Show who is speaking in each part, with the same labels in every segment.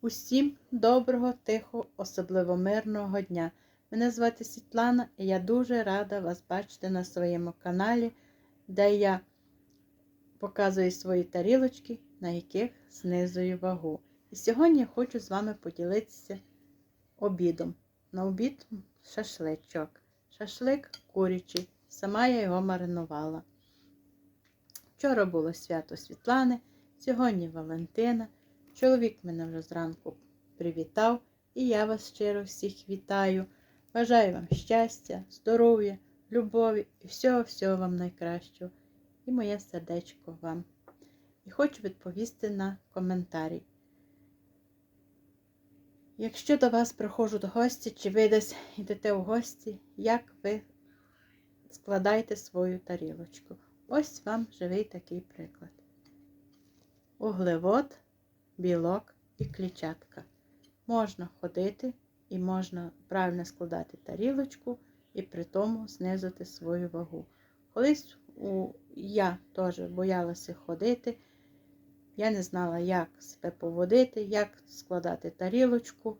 Speaker 1: Усім доброго, тихого, особливо мирного дня. Мене звати Світлана і я дуже рада вас бачити на своєму каналі, де я показую свої тарілочки, на яких знизую вагу. І сьогодні я хочу з вами поділитися обідом. На обід шашличок. Шашлик курячий. Сама я його маринувала. Вчора було свято Світлани, сьогодні Валентина. Чоловік мене вже зранку привітав, і я вас щиро всіх вітаю. Бажаю вам щастя, здоров'я, любові і всього-всього вам найкращого. І моє сердечко вам. І хочу відповісти на коментарі. Якщо до вас приходжу до гості, чи ви десь йдете в гості, як ви складаєте свою тарілочку? Ось вам живий такий приклад. Углевод, білок і клітчатка. Можна ходити і можна правильно складати тарілочку і при тому знизити свою вагу. Колись я теж боялася ходити, я не знала, як себе поводити, як складати тарілочку.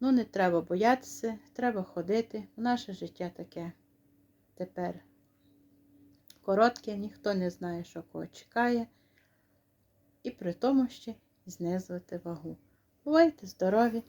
Speaker 1: Ну, не треба боятися, треба ходити. Наше життя таке тепер коротке, ніхто не знає, що кого чекає. І при тому ще знизувати вагу. Бувайте здорові!